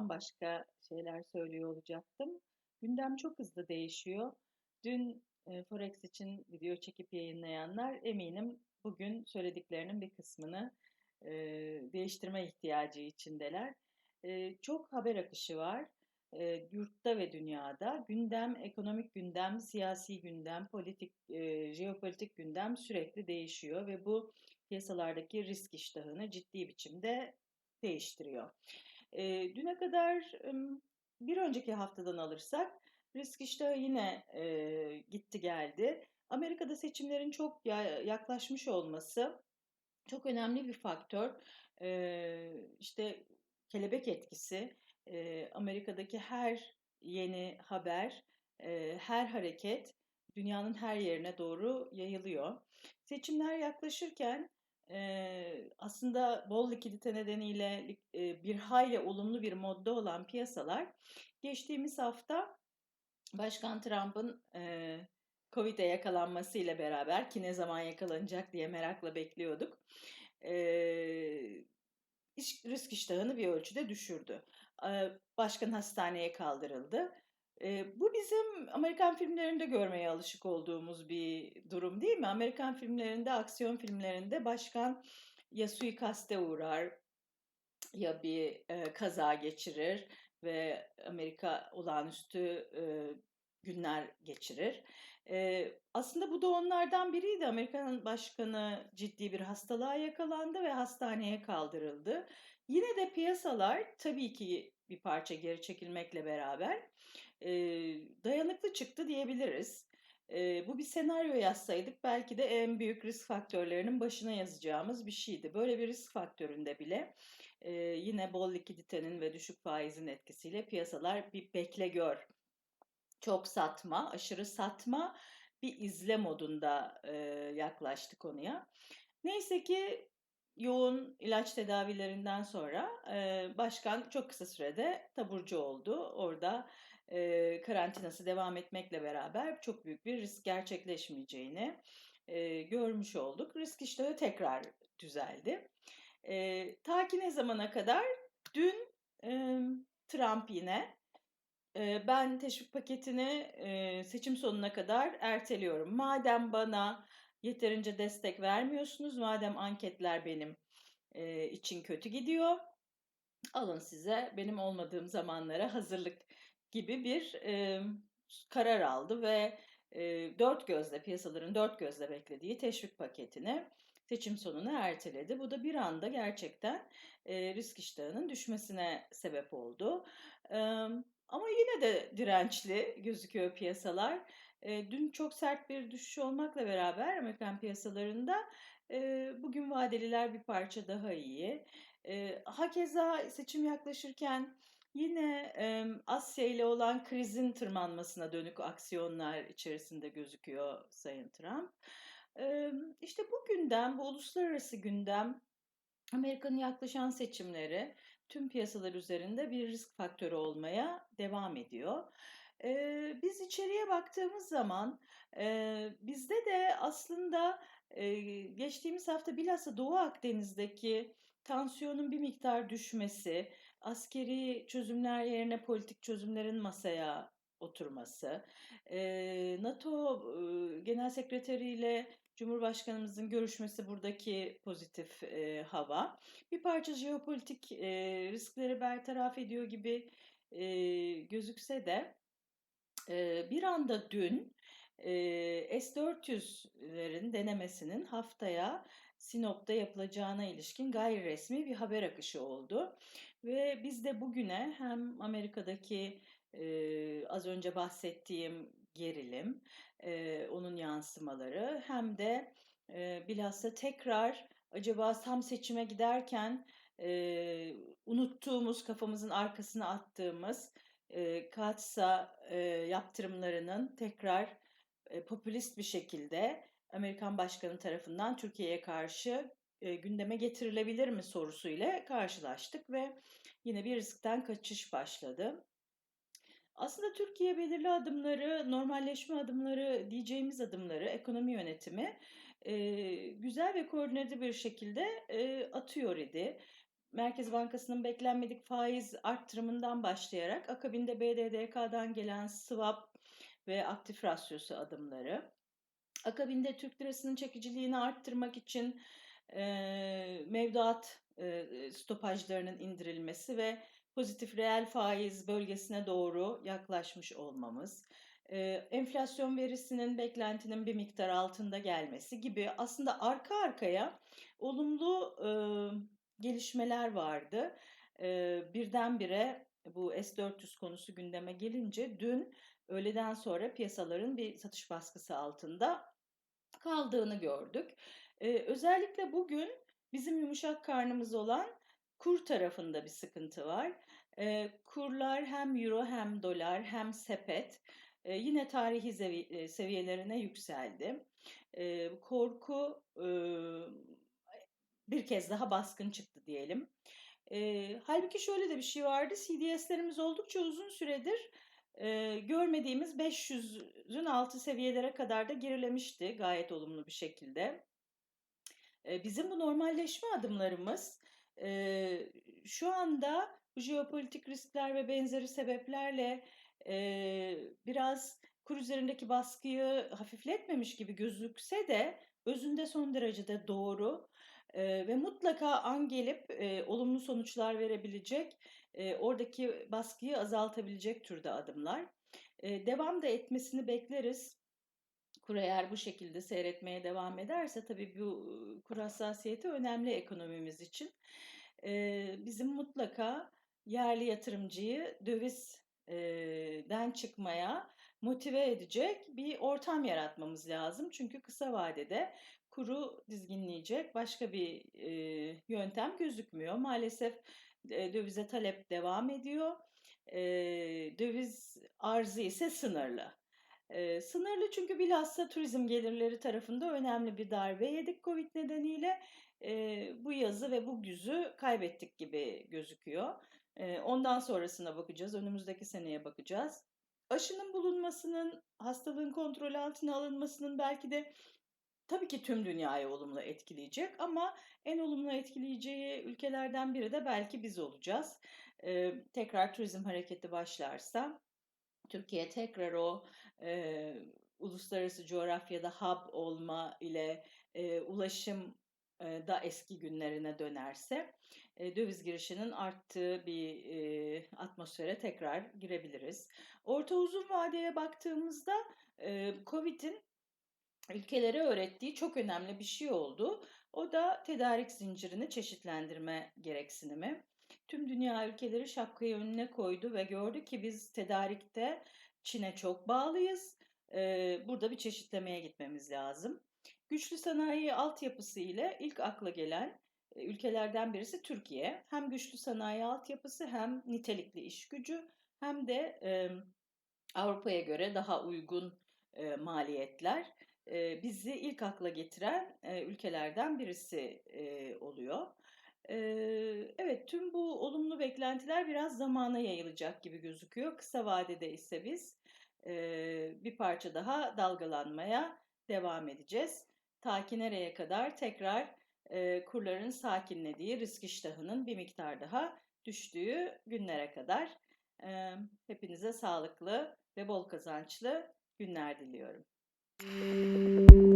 bambaşka şeyler söylüyor olacaktım. Gündem çok hızlı değişiyor. Dün e, Forex için video çekip yayınlayanlar eminim bugün söylediklerinin bir kısmını e, değiştirme ihtiyacı içindeler. E, çok haber akışı var. E, yurtta ve dünyada gündem, ekonomik gündem, siyasi gündem, politik, e, jeopolitik gündem sürekli değişiyor ve bu piyasalardaki risk iştahını ciddi biçimde değiştiriyor. E, düne kadar bir önceki haftadan alırsak risk iştahı yine e, gitti geldi. Amerika'da seçimlerin çok yaklaşmış olması çok önemli bir faktör. E, işte kelebek etkisi, e, Amerika'daki her yeni haber, e, her hareket dünyanın her yerine doğru yayılıyor. Seçimler yaklaşırken e, aslında bol likidite nedeniyle e, bir hayli olumlu bir modda olan piyasalar geçtiğimiz hafta Başkan Trump'ın e, Covid'e yakalanmasıyla beraber ki ne zaman yakalanacak diye merakla bekliyorduk. E, risk iştahını bir ölçüde düşürdü. E, başkan hastaneye kaldırıldı. E, bu bizim Amerikan filmlerinde görmeye alışık olduğumuz bir durum değil mi? Amerikan filmlerinde, aksiyon filmlerinde başkan ya suikaste uğrar ya bir e, kaza geçirir ve Amerika olağanüstü e, günler geçirir. E, aslında bu da onlardan biriydi. Amerikan başkanı ciddi bir hastalığa yakalandı ve hastaneye kaldırıldı. Yine de piyasalar tabii ki bir parça geri çekilmekle beraber e, dayanıklı çıktı diyebiliriz. E, bu bir senaryo yazsaydık belki de en büyük risk faktörlerinin başına yazacağımız bir şeydi. Böyle bir risk faktöründe bile e, yine bol likiditenin ve düşük faizin etkisiyle piyasalar bir bekle gör. Çok satma, aşırı satma bir izle modunda e, yaklaştı konuya. Neyse ki yoğun ilaç tedavilerinden sonra e, başkan çok kısa sürede taburcu oldu. Orada e, karantinası devam etmekle beraber çok büyük bir risk gerçekleşmeyeceğini e, görmüş olduk. Risk iştahı tekrar düzeldi. E, ta ki ne zamana kadar? Dün e, Trump yine e, ben teşvik paketini e, seçim sonuna kadar erteliyorum. Madem bana yeterince destek vermiyorsunuz. Madem anketler benim e, için kötü gidiyor, alın size benim olmadığım zamanlara hazırlık gibi bir e, karar aldı ve e, dört gözle piyasaların dört gözle beklediği teşvik paketini seçim sonuna erteledi. Bu da bir anda gerçekten e, risk iştahının düşmesine sebep oldu. E, ama yine de dirençli gözüküyor piyasalar. E, dün çok sert bir düşüş olmakla beraber Amerikan piyasalarında e, bugün vadeliler bir parça daha iyi. E, hakeza seçim yaklaşırken yine e, Asya ile olan krizin tırmanmasına dönük aksiyonlar içerisinde gözüküyor Sayın Trump. E, işte bu gündem, bu uluslararası gündem Amerika'nın yaklaşan seçimleri tüm piyasalar üzerinde bir risk faktörü olmaya devam ediyor. Ee, biz içeriye baktığımız zaman e, bizde de aslında e, geçtiğimiz hafta bilhassa Doğu Akdeniz'deki tansiyonun bir miktar düşmesi, askeri çözümler yerine politik çözümlerin masaya oturması, e, NATO e, Genel Sekreteri ile Cumhurbaşkanımızın görüşmesi buradaki pozitif e, hava. Bir parça jeopolitik e, riskleri bertaraf ediyor gibi e, gözükse de e, bir anda dün e, S-400'lerin denemesinin haftaya Sinop'ta yapılacağına ilişkin gayri resmi bir haber akışı oldu. Ve biz de bugüne hem Amerika'daki e, az önce bahsettiğim gerilim, e, onun yansımaları hem de e, bilhassa tekrar acaba tam seçime giderken e, unuttuğumuz, kafamızın arkasına attığımız e, Katsa e, yaptırımlarının tekrar e, popülist bir şekilde Amerikan Başkanı tarafından Türkiye'ye karşı e, gündeme getirilebilir mi sorusuyla karşılaştık ve yine bir riskten kaçış başladı. Aslında Türkiye belirli adımları, normalleşme adımları diyeceğimiz adımları, ekonomi yönetimi e, güzel ve koordineli bir şekilde e, atıyor idi. Merkez Bankası'nın beklenmedik faiz arttırımından başlayarak akabinde BDDK'dan gelen swap ve aktif rasyosu adımları, akabinde Türk lirasının çekiciliğini arttırmak için e, mevduat e, stopajlarının indirilmesi ve pozitif reel faiz bölgesine doğru yaklaşmış olmamız, e, enflasyon verisinin beklentinin bir miktar altında gelmesi gibi aslında arka arkaya olumlu e, gelişmeler vardı. E, birdenbire bu S-400 konusu gündeme gelince dün öğleden sonra piyasaların bir satış baskısı altında kaldığını gördük. Ee, özellikle bugün bizim yumuşak karnımız olan kur tarafında bir sıkıntı var. Ee, kurlar hem euro hem dolar hem sepet e, yine tarihi sevi seviyelerine yükseldi. E, korku e, bir kez daha baskın çıktı diyelim. E, halbuki şöyle de bir şey vardı. CDS'lerimiz oldukça uzun süredir e, görmediğimiz 500'ün altı seviyelere kadar da gerilemişti gayet olumlu bir şekilde. E, bizim bu normalleşme adımlarımız e, şu anda jeopolitik riskler ve benzeri sebeplerle e, biraz kur üzerindeki baskıyı hafifletmemiş gibi gözükse de özünde son derecede doğru e, ve mutlaka an gelip e, olumlu sonuçlar verebilecek, e, oradaki baskıyı azaltabilecek türde adımlar. E, devam da etmesini bekleriz. Kur eğer bu şekilde seyretmeye devam ederse tabii bu kur hassasiyeti önemli ekonomimiz için. E, bizim mutlaka yerli yatırımcıyı dövizden çıkmaya motive edecek bir ortam yaratmamız lazım. Çünkü kısa vadede kuru dizginleyecek başka bir yöntem gözükmüyor. Maalesef dövize talep devam ediyor. E, döviz arzı ise sınırlı. E, sınırlı çünkü bilhassa turizm gelirleri tarafında önemli bir darbe yedik Covid nedeniyle. E, bu yazı ve bu güzü kaybettik gibi gözüküyor. E, ondan sonrasına bakacağız, önümüzdeki seneye bakacağız. Aşının bulunmasının, hastalığın kontrol altına alınmasının belki de tabii ki tüm dünyayı olumlu etkileyecek ama en olumlu etkileyeceği ülkelerden biri de belki biz olacağız. Ee, tekrar turizm hareketi başlarsa Türkiye tekrar o e, uluslararası coğrafyada hub olma ile e, ulaşım e, da eski günlerine dönerse e, döviz girişinin arttığı bir e, atmosfere tekrar girebiliriz. Orta uzun vadeye baktığımızda e, Covid'in ülkelere öğrettiği çok önemli bir şey oldu. O da tedarik zincirini çeşitlendirme gereksinimi. Tüm dünya ülkeleri şapkayı önüne koydu ve gördü ki biz tedarikte Çin'e çok bağlıyız. Burada bir çeşitlemeye gitmemiz lazım. Güçlü sanayi altyapısı ile ilk akla gelen ülkelerden birisi Türkiye. Hem güçlü sanayi altyapısı hem nitelikli iş gücü hem de Avrupa'ya göre daha uygun maliyetler bizi ilk akla getiren ülkelerden birisi oluyor. Evet, tüm bu olumlu beklentiler biraz zamana yayılacak gibi gözüküyor. Kısa vadede ise biz bir parça daha dalgalanmaya devam edeceğiz. Ta ki nereye kadar tekrar kurların sakinlediği, risk iştahının bir miktar daha düştüğü günlere kadar. Hepinize sağlıklı ve bol kazançlı günler diliyorum. Música